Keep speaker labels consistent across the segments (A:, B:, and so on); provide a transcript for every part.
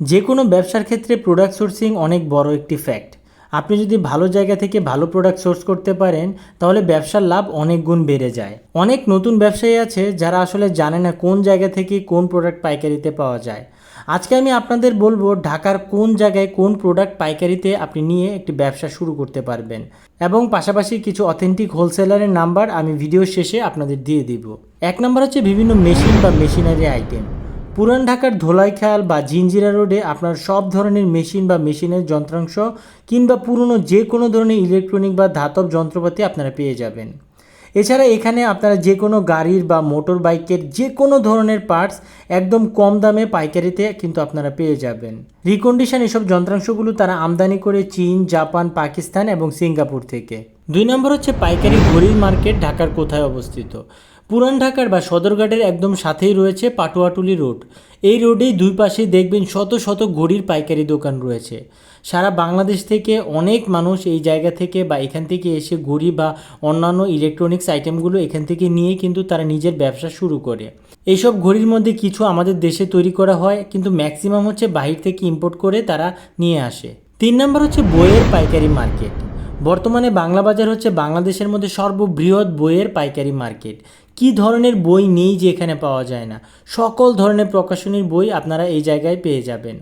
A: যে কোনো ব্যবসার ক্ষেত্রে প্রোডাক্ট সোর্সিং অনেক বড় একটি ফ্যাক্ট আপনি যদি ভালো জায়গা থেকে ভালো প্রোডাক্ট সোর্স করতে পারেন, তাহলে ব্যবসার লাভ অনেক গুণ বেড়ে যায়। অনেক নতুন ব্যবসায়ী আছে যারা আসলে জানে না কোন জায়গা থেকে কোন প্রোডাক্ট পাইকারিতে পাওয়া যায়। আজকে আমি আপনাদের বলব ঢাকার কোন জায়গায় কোন প্রোডাক্ট পাইকারিতে আপনি নিয়ে একটি ব্যবসা শুরু করতে পারবেন। এবং পাশাপাশি কিছু অথেন্টিক হোলসেলারের নাম্বার আমি ভিডিও শেষে আপনাদের দিয়ে দিব। এক নাম্বার হচ্ছে বিভিন্ন মেশিন বা মেশিনারি আইটেম পুরান ঢাকার ধোলাইখাল বা জিঞ্জিরা রোডে আপনার সব ধরনের মেশিন বা মেশিনের যন্ত্রাংশ কিংবা পুরনো যে কোনো ধরনের ইলেকট্রনিক বা ধাতব যন্ত্রপাতি আপনারা পেয়ে যাবেন। এছাড়া এখানে আপনারা যে কোনো গাড়ির বা মোটর বাইকের যে কোনো ধরনের পার্টস একদম কম দামে পাইকারিতে কিন্তু আপনারা পেয়ে যাবেন। রিকন্ডিশন এসব যন্ত্রাংশগুলো তারা আমদানি করে চীন, জাপান, পাকিস্তান এবং সিঙ্গাপুর থেকে। দুই নম্বর হচ্ছে পাইকারি ঘড়ির মার্কেট ঢাকার কোথায় অবস্থিত? পুরান ঢাকার বা সদরঘাটের একদম সাথেই রয়েছে পাটুয়াটুলি রোড। এই রোডেই দুই পাশে দেখবেন শত শত ঘড়ির পাইকারি দোকান রয়েছে। সারা বাংলাদেশ থেকে অনেক মানুষ এই জায়গা থেকে বা এখান থেকে এসে ঘড়ি বা অন্যান্য ইলেকট্রনিক্স আইটেমগুলো এখান থেকে নিয়ে কিন্তু তারা নিজের ব্যবসা শুরু করে। এইসব ঘড়ির মধ্যে কিছু আমাদের দেশে তৈরি করা হয়, কিন্তু ম্যাক্সিমাম হচ্ছে বাহির থেকে ইম্পোর্ট করে তারা নিয়ে আসে। তিন নম্বর হচ্ছে বইয়ের পাইকারি মার্কেট। বর্তমানে বাংলা বাজার হচ্ছে বাংলাদেশের মধ্যে সর্ববৃহৎ বইয়ের পাইকারি মার্কেট। কি ধরনের বই নেই যে এখানে পাওয়া যায় না? সকল ধরনের প্রকাশনীর বই আপনারা এই জায়গায় পেয়ে যাবেন।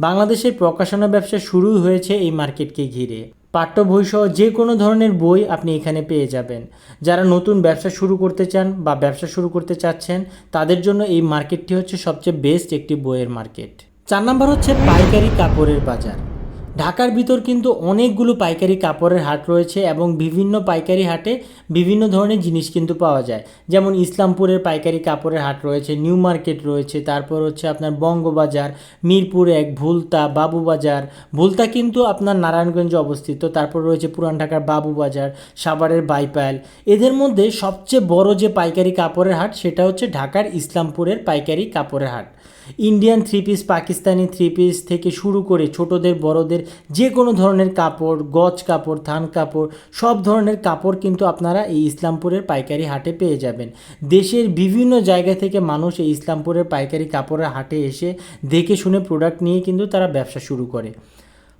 A: বাংলাদেশের প্রকাশনা ব্যবসা শুরু হয়েছে এই মার্কেটকে ঘিরে। পাঠ্য বই সহ যে কোনো ধরনের বই আপনি এখানে পেয়ে যাবেন। যারা নতুন ব্যবসা শুরু করতে চান বা ব্যবসা শুরু করতে চাচ্ছেন, তাদের জন্য এই মার্কেটটি হচ্ছে সবচেয়ে বেস্ট একটি বইয়ের মার্কেট। চার নাম্বার হচ্ছে পাইকারি কাপড়ের বাজার। ঢাকার ভিতর কিন্তু অনেকগুলো পাইকারি কাপড়ের হাট রয়েছে এবং বিভিন্ন পাইকারি হাটে বিভিন্ন ধরনের জিনিস কিন্তু পাওয়া যায়। যেমন ইসলামপুরের পাইকারি কাপড়ের হাট রয়েছে, নিউ মার্কেট রয়েছে, তারপর হচ্ছে আপনার বঙ্গবাজার, মিরপুর এক, ভুলতা, বাবুবাজার। ভুলতা কিন্তু আপনার নারায়ণগঞ্জে অবস্থিত, তারপর রয়েছে পুরান ঢাকার বাবুবাজার, সাভারের বাইপাল। এদের মধ্যে সবচেয়ে বড় যে পাইকারি কাপড়ের হাট, সেটা হচ্ছে ঢাকার ইসলামপুরের পাইকারি কাপড়ের হাট। Indian three piece Pakistani three piece থেকে শুরু করে ছোটদের, বড়দের যে কোনো ধরনের কাপড়, গজ কাপড়, থান কাপড়, সব ধরনের কাপড় কিন্তু আপনারা এই ইসলামপুরের পাইকারি হাটে পেয়ে যাবেন। দেশের বিভিন্ন জায়গা থেকে মানুষ এই ইসলামপুরের পাইকারি কাপড়ের হাটে এসে দেখে শুনে প্রোডাক্ট নিয়ে কিন্তু তারা ব্যবসা শুরু করে।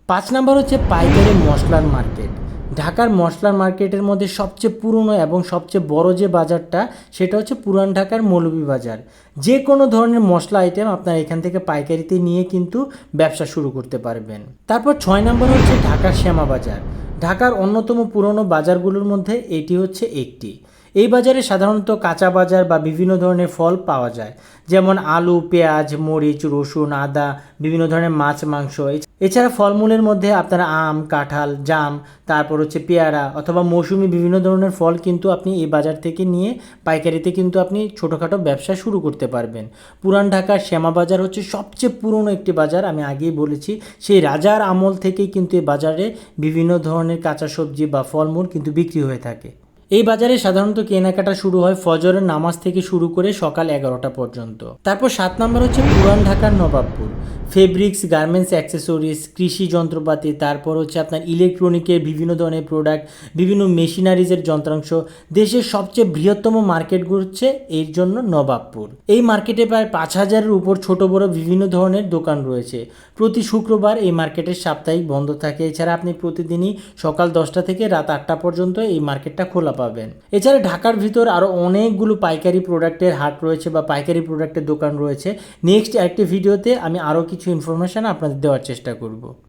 A: পাঁচ নাম্বার হচ্ছে পাইকারি মশলার মার্কেট ঢাকার মশলার মার্কেটের মধ্যে সবচেয়ে পুরনো এবং সবচেয়ে বড় যে বাজারটা, সেটা হচ্ছে পুরান ঢাকার মৌলভীবাজার যে কোনো ধরনের মশলা আইটেম আপনারা এখান থেকে পাইকারিতে নিয়ে কিন্তু ব্যবসা শুরু করতে পারবেন। তারপর ছয় নম্বর হচ্ছে ঢাকার শ্যামা বাজার। ঢাকার অন্যতম পুরনো বাজারগুলোর মধ্যে এটি হচ্ছে একটি। এই বাজারে সাধারণত কাঁচা বাজার বা বিভিন্ন ধরনের ফল পাওয়া যায়। যেমন আলু, পেঁয়াজ, মরিচ, রসুন, আদা, বিভিন্ন ধরনের মাছ, মাংস এছাড়া ফলমূলের মধ্যে আপনারা আম, কাঁঠাল, জাম, তারপর হচ্ছে পেয়ারা অথবা মৌসুমি বিভিন্ন ধরনের ফল কিন্তু আপনি এই বাজার থেকে নিয়ে পাইকারিতে কিন্তু আপনি ছোটোখাটো ব্যবসা শুরু করতে পারবেন। পুরান ঢাকার শ্যামা বাজার হচ্ছে সবচেয়ে পুরনো একটি বাজার, আমি আগেই বলেছি। সেই রাজার আমল থেকেই কিন্তু এই বাজারে বিভিন্ন ধরনের কাঁচা সবজি বা ফলমূল কিন্তু বিক্রি হয়ে থাকে। এই বাজারে সাধারণত কেনাকাটা শুরু হয় ফজরের নামাজ থেকে শুরু করে সকাল এগারোটা পর্যন্ত। তারপর সাত নম্বর হচ্ছে পুরান ঢাকার নবাবপুর। ফেব্রিক্স, গার্মেন্টস, অ্যাক্সেসরিজ, কৃষি যন্ত্রপাতি, তারপর হচ্ছে আপনার ইলেকট্রনিকের বিভিন্ন ধরনের প্রোডাক্ট, বিভিন্ন মেশিনারিজের যন্ত্রাংশ। দেশের সবচেয়ে বৃহত্তম মার্কেটগুলো হচ্ছে এর জন্য নবাবপুর। এই মার্কেটে প্রায় পাঁচ হাজারের উপর ছোট বড় বিভিন্ন ধরনের দোকান রয়েছে। প্রতি শুক্রবার এই মার্কেটের সাপ্তাহিক বন্ধ থাকে। এছাড়া আপনি প্রতিদিনই সকাল দশটা থেকে রাত আটটা পর্যন্ত এই মার্কেটটা খোলা পাবেন। এছাড়া ঢাকার ভিতর আরও অনেকগুলো পাইকারি প্রোডাক্টের হাট রয়েছে বা পাইকারি প্রোডাক্টের দোকান রয়েছে। নেক্সট একটি ভিডিওতে আমি আরও কিছু ইনফরমেশান আপনাদের দেওয়ার চেষ্টা করব।